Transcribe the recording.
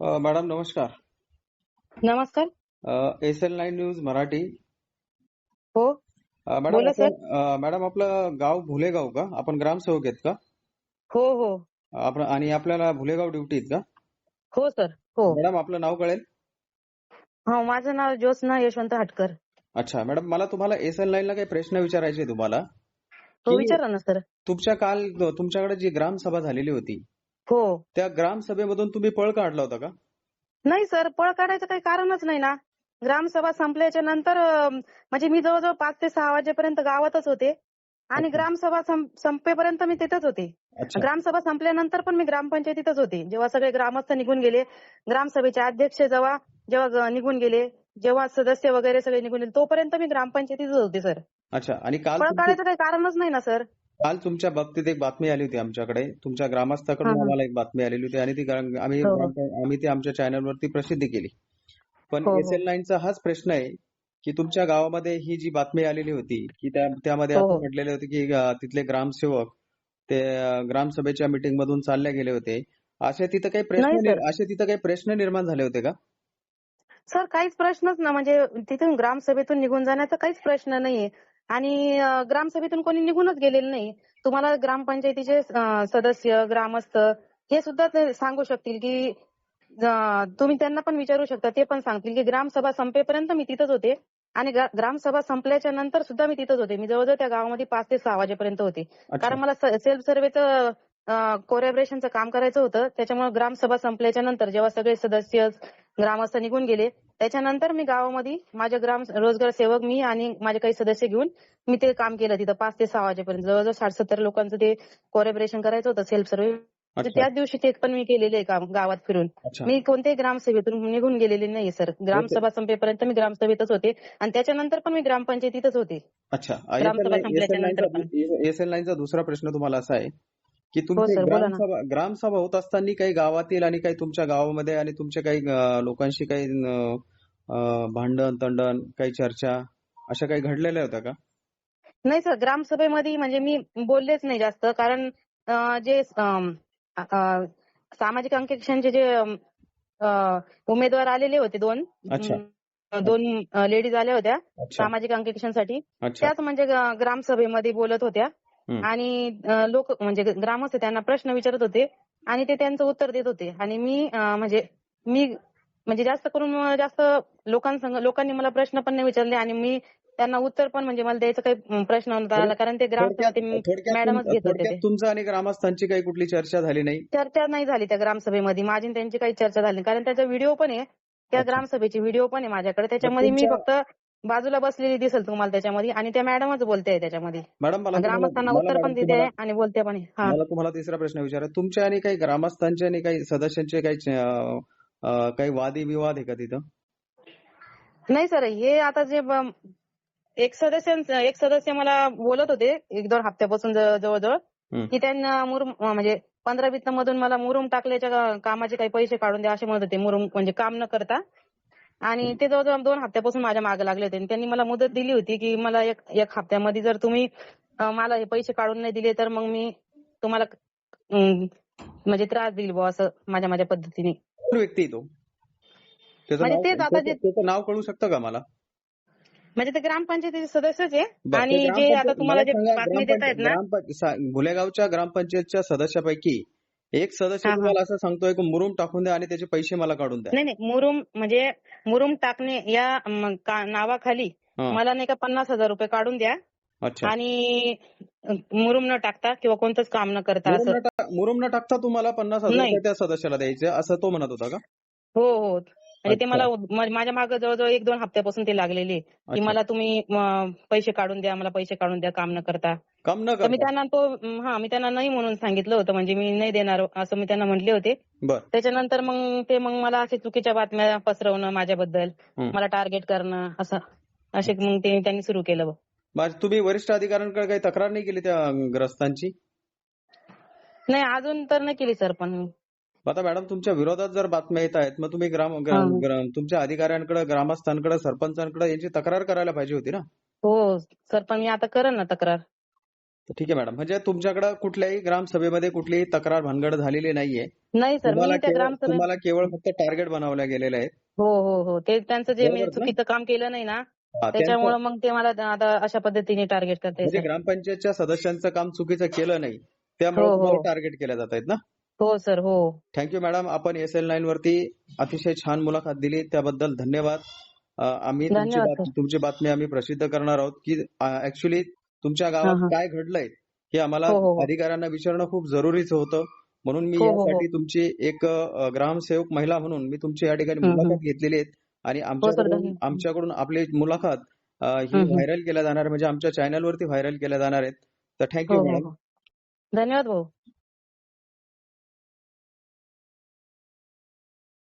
Madam नमस्कार. नमस्कार. S L nine news Marathi. हो. मॅडम मॅडम आपलं गाव भुलेगाव का? आपण ग्रामसेवक आहेत का? हो हो. आपण आणि आपल्याला भुलेगाव ड्युटी आहेत का? हो सर. हो. मॅडम आपलं नाव कळेल? हो माझं नाव ज्योत्स्ना यशवंत हटकर. अच्छा मॅडम मला तुम्हाला एस एल नाईन ला काही प्रश्न विचारायचे तुम्हाला. हो विचारा ना सर. तुमच्या काल तुमच्याकडे जी ग्रामसभा झालेली होती हो. त्या ग्रामसभेमधून तुम्ही पळ काढला होता का? नाही सर पळ काढायचं काही कारणच नाही ना. ग्रामसभा संपल्याच्या नंतर म्हणजे मी जवळजवळ पाच ते सहा वाजेपर्यंत गावातच होते. आणि. ग्रामसभा संपेपर्यंत मी तिथंच होते. ग्रामसभा संपल्यानंतर पण मी ग्रामपंचायतीतच होते. जेव्हा सगळे ग्रामस्थ निघून गेले ग्रामसभेचे अध्यक्ष जेव्हा जेव्हा निघून गेले जेव्हा सदस्य वगैरे सगळे निघून गेले तोपर्यंत मी ग्रामपंचायतीतच होते सर. अच्छा. आणि काल काढायचं काही कारणच नाही ना सर. काल तुमच्या बाबतीत एक बातमी आली होती आमच्याकडे तुमच्या ग्रामस्थाकडून हा. आम्हाला एक बातमी आलेली होती आणि ती आम्ही हो. आम्ही ती आमच्या चॅनलवरती प्रसिद्ध केली पण हो, हो. एस एल नाईनचा हाच प्रश्न आहे की तुमच्या गावामध्ये ही जी बातमी आलेली होती की त्या त्यामध्ये हो, असं हो. म्हटलेले होते की अं, तिथले ग्रामसेवक ते अं, ग्रामसभेच्या मीटिंग मधून चालले गेले होते असे तिथं काही प्रश्न सर. असे तिथं काही प्रश्न निर्माण झाले होते का सर काहीच प्रश्नच ना म्हणजे तिथून ग्रामसभेतून निघून जाण्याचा काहीच प्रश्न नाहीये आणि ग्रामसभेतून कोणी निघूनच गेलेलं नाही. तुम्हाला ग्रामपंचायतीचे सदस्य ग्रामस्थ हे सुद्धा ते सांगू शकतील की तुम्ही त्यांना पण विचारू शकता. ते पण सांगतील की ग्रामसभा संपेपर्यंत मी तिथंच होते. आणि ग्रा- ग्रामसभा संपल्याच्या नंतर सुद्धा मी तिथंच होते. मी जवळजवळ त्या गावामध्ये पाच ते सहा वाजेपर्यंत होते. कारण मला सेल्फ सर्व्हेचं कोरॅबरेशनचं काम करायचं होतं. त्याच्यामुळे ग्रामसभा संपल्याच्या नंतर जेव्हा सगळे सदस्य ग्रामस्थ निघून गेले त्याच्यानंतर मी गावामध्ये माझ्या ग्राम रोजगार सेवक मी आणि माझे काही सदस्य घेऊन मी ते काम केलं तिथं पाच ते सहा वाजेपर्यंत. जवळजवळ साठ सत्तर लोकांचं ते कोरॅबरेशन करायचं होतं सेल्फ सर्व्हे अच्छा. त्याच दिवशी ते पण मी केलेले आहे काम गावात फिरून. मी कोणत्याही ग्रामसभेतून निघून गेलेले नाही सर. ग्रामसभा संपेपर्यंत मी ग्रामसभेतच होते आणि त्याच्यानंतर पण मी ग्रामपंचायतीतच होते. अच्छा. एस एल दुसरा प्रश्न तुम्हाला असा आहे की बोला ना. ग्रामसभा होत असताना काही गावातील आणि काही तुमच्या गावामध्ये आणि तुमच्या काही लोकांशी काही भांडण तंडण काही चर्चा अशा काही घडलेल्या होत्या का? नाही सर ग्रामसभेमध्ये म्हणजे मी बोललेच नाही जास्त. कारण जे सामाजिक अंकेक्षणचे जे उमेदवार आलेले होते दोन. दोन लेडीज आल्या होत्या सामाजिक अंकेक्षणसाठी. अच्छा. त्याच म्हणजे ग्रामसभेमध्ये बोलत होत्या. आणि लोक म्हणजे ग्रामस्थ त्यांना प्रश्न विचारत होते आणि ते त्यांचं उत्तर देत होते. आणि मी म्हणजे मी म्हणजे जास्त करून जास्त लोकांसंग लोकांनी मला प्रश्न पण नाही विचारले आणि मी त्यांना उत्तर पण म्हणजे मला द्यायचा काही प्रश्न नव्हता आला. कारण ते ग्रामसभा मॅडमच घेत होते तुमचं आणि ग्रामस्थांची काही कुठली चर्चा झाली नाही? चर्चा नाही झाली त्या ग्रामसभेमध्ये. माझी आणि त्यांची काही चर्चा झाली. कारण त्याचा व्हिडिओ पण आहे. त्या. ग्रामसभेची व्हिडिओ पण आहे माझ्याकडे. त्याच्यामध्ये मी फक्त बाजूला बसलेली दिसेल तुम्हाला त्याच्यामध्ये आणि त्या मॅडमच बोलते त्याच्यामध्ये. मॅडम मला ग्रामस्थांना उत्तर पण देते आणि बोलते पण. हा. मला तुम्हाला तिसरा प्रश्न विचारा. तुमच्या आणि काही ग्रामस्थांचे आणि काही सदस्यांचे काही काही वादी विवाद आहे का तिथं? नाही सर हे आता जे ब- एक सदस्य एक सदस्य मला बोलत होते एक दोन हप्त्यापासून ज- जवळजवळ हम्म. की त्यांना मुरुम म्हणजे पंधरा वित्त मधून मला मुरुम टाकल्याच्या का- कामाचे काही पैसे काढून द्या असे म्हणत होते मुरुम म्हणजे काम न करता. आणि ते जवळजवळ दोन हप्त्यापासून माझ्या मागे लागले होते. आणि त्यांनी मला मुदत दिली होती की मला एक एक हप्त्यामध्ये जर तुम्ही अं, मला हे पैसे काढून नाही दिले तर मग मी तुम्हाला अं, म्हणजे त्रास देईल बुवा असं माझ्या माझ्या पद्धतीने. व्यक्ती तो? त्याचं म्हणजे नाव- त्याचं नाव कळू शकतं का मला? म्हणजे ते ग्रामपंचायतीचे सदस्यच आहे आणि जे आता तुम्हाला जे बातमी देत आहेत ना भुलेगावच्या ग्रामपंचायतच्या सदस्यापैकी एक सदस्य. तुम्हाला असं सांगतोय की मुरुम टाकून द्या आणि त्याचे पैसे मला काढून द्या. नाही नाही मुरुम म्हणजे मुरुम टाकणे या नावाखाली. मला नाही का पन्नास हजार रुपये काढून द्या. आणि मुरुम न टाकता किंवा कोणतंच काम न करता मुरुम असं न टा- मुरुम न टाकता तुम्हाला पन्नास हजार त्या सदस्याला द्यायचे असं तो म्हणत होता का? हो हो. म्हणजे ते. मला माझ्या मागे जवळजवळ एक दोन हप्त्यापासून ते लागलेले की. मला तुम्ही पैसे काढून द्या मला पैसे काढून द्या काम न करता. काम न तर मी करता. त्यांना तो हा मी त्यांना नाही म्हणून सांगितलं होतं म्हणजे मी नाही देणार असं मी त्यांना म्हटले होते. त्याच्यानंतर मग ते मग मला असे चुकीच्या बातम्या पसरवणं माझ्याबद्दल. मला टार्गेट करणं असं असे मग ते त्यांनी सुरू केलं तुम्ही वरिष्ठ अधिकाऱ्यांकडे काही तक्रार नाही केली त्या ग्रस्तांची? नाही अजून तर नाही केली सर पण. आता मॅडम तुमच्या विरोधात जर बातम्या येत आहेत मग तुम्ही ग्राम तुमच्या अधिकाऱ्यांकडे ग्रामस्थांकडे सरपंचांकडे यांची तक्रार करायला पाहिजे होती ना? हो सर पण मी आता करेन ना तक्रार. ठीक आहे मॅडम. म्हणजे तुमच्याकडे कुठल्याही ग्रामसभेमध्ये कुठलीही तक्रार भानगड झालेली नाहीये. नाही सर तुम्हाला केवळ तुम्हाला केवळ फक्त टार्गेट बनवल्या गेलेले आहेत. हो हो हो. ते त्यांचं जे मी? चुकीचं काम केलं नाही ना त्याच्यामुळे मग ते मला आता अशा पद्धतीने टार्गेट करते म्हणजे ग्रामपंचायतच्या सदस्यांचं काम चुकीचं केलं नाही त्यामुळे हो, हो. तुम्हाला टार्गेट केल्या जात आहेत ना? हो सर हो. थँक्यू मॅडम आपण एस एल नाईन वरती अतिशय छान मुलाखत दिली. त्याबद्दल धन्यवाद. आम्ही तुमची बातमी आम्ही प्रसिद्ध करणार आहोत की ऍक्च्युली तुमच्या गावात. काय घडलंय हे आम्हाला हो. अधिकाऱ्यांना विचारणं खूप जरुरीचं होतं. म्हणून मी. यासाठी तुमची एक ग्रामसेवक महिला म्हणून मी तुमची या ठिकाणी मुलाखत घेतलेली आहे. आणि हो, आमच्याकडून आपली मुलाखत ही. व्हायरल केल्या जाणार म्हणजे आमच्या चॅनलवरती व्हायरल केल्या जाणार आहेत. तर हो थँक्यू हो मॅडम हो. धन्यवाद भाऊ.